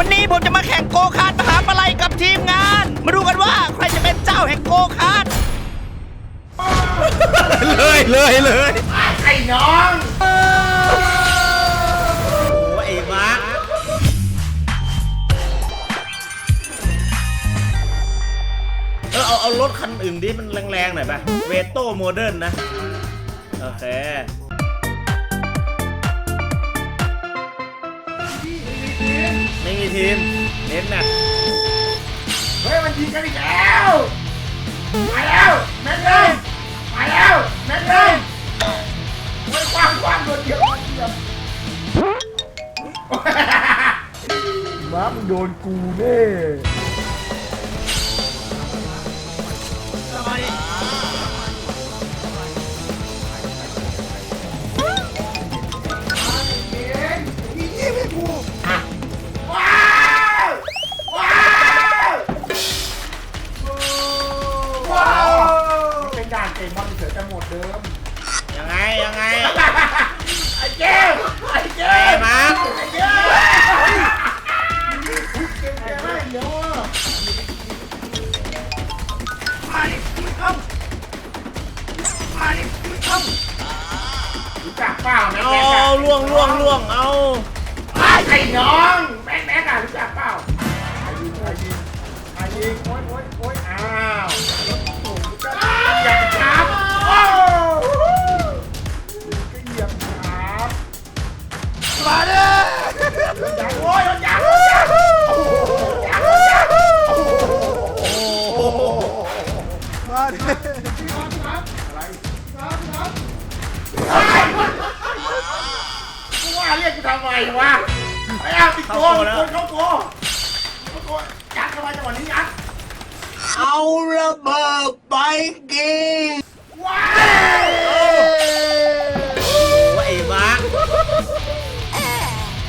วันนี้ผมจะมาแข่งโกคาร์ดมหาปลัยกับทีมงาน มาดูกันว่าใครจะเป็นเจ้าแห่งโกคาร์ดเลยเลยเลยไอ้น้องโอ้ไอ้มาร์คเออเอาเอารถคันอื่นดิมันแรงๆหน่อยป่ะเวโต้โมเดิร์นนะ โอเค ไม่มีทีม เน้นหนักเฮ้ยมันยิงกันอีกแล้วมาแล้วแม็กเลยมาแล้วแม็กเลยมันกว้างกว้างโดนเดียวเดียวมามึงโดนกูแน่ เสือจะหมดเดิมยังไงยังไงไอ้เจ้ไอ้เจ้ไอ้มาไอ้เจ้เก่งแก่มากเดี๋ยวอะมาดิมึงทำมาดิมึงทำรู้จักเปล่าแม็กเอาแม็กอะล่วงล่วงล่วงเอาไอ้น้องแม็กแม็กอะรู้จักเปล่าไอ้ยิงไอ้ยิงไอ้ยิงโอ๊ยโอ๊ยโอ๊ยอ้าว กูว่าเรียกกูทำไมวะไอ้อาติโกนโกนเข้าโกเข้าโกยัดเข้ามาจังหวะนี้ยัดเอาระเบิดไปกินว้าวโอ้ไอ้มาร์ค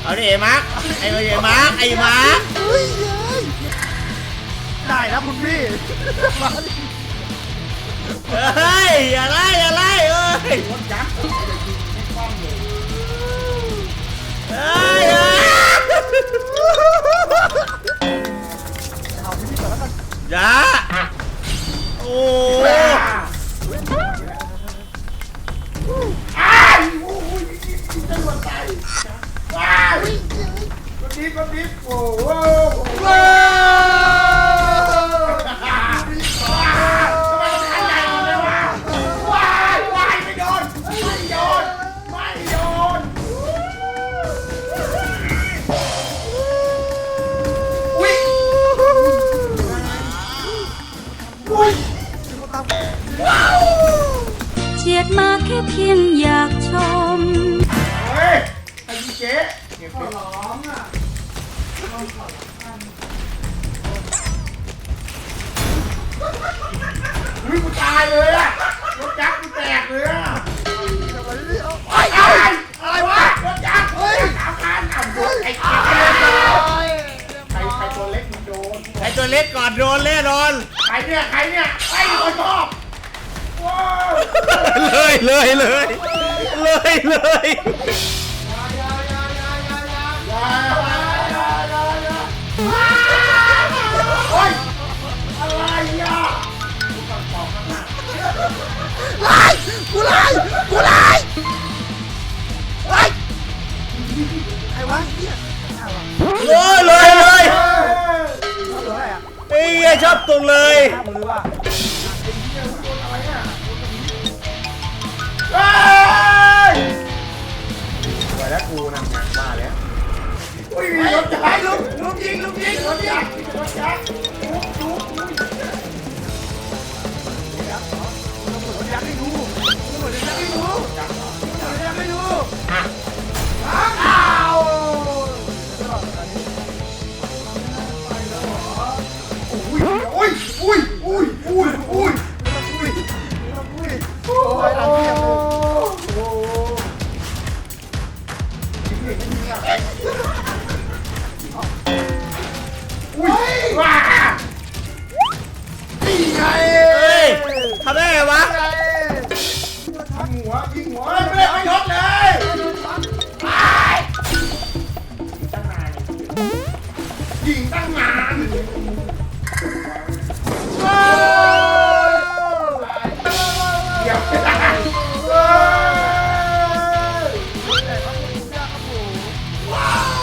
เอาดิไอ้มาร์คไอ้ไอ้มาร์คไอ้มาร์คได้นะคุณพี่เฮ้ยอย่าไล่อย่าไล่เอ้ยโดนยัดไม่ได้ยิงไม่ป้อมเลย เเพียงอยากชม เฮ้ยไอ้เจ๊เก็บขอร้องอะอุ้ยกูตายเลยอะรถจักรกูแตกเลยอะไอ้อะไรอะไรวะรถจักรเฮ้ยสามคันอะโดนไอ้เจ๊ใครใครตัวเล็กมึงโดน ไอ้ตัวเล็กก่อนโดนแน่นอน ใครเนี่ยใครเนี่ยไอ้คนชอบว้าว เลยเลยเลยเลยเลยโอ๊ยอะไรอะกูไล่กูไล่ไล่ใครวะเนี่ยเลยเลยเลยเอ้ยชอบตรงเลย เฮ้ยไปแล้วกูนะมาแล้วอุ้ยมีรถจักรลุกลุกยิงลุกยิงรถจักรรถจักร ยิงตั้งนานเดี๋ยวไม่ได้เฮ้ย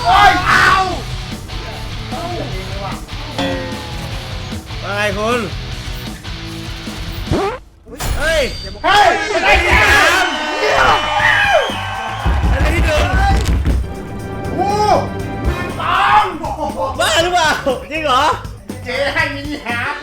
โอ้ยเอาว่าไงคุณ เฮ้ย เฮ้ยได้แก่ จริงเหรอ เจ๊ให้มินิฮาร์ด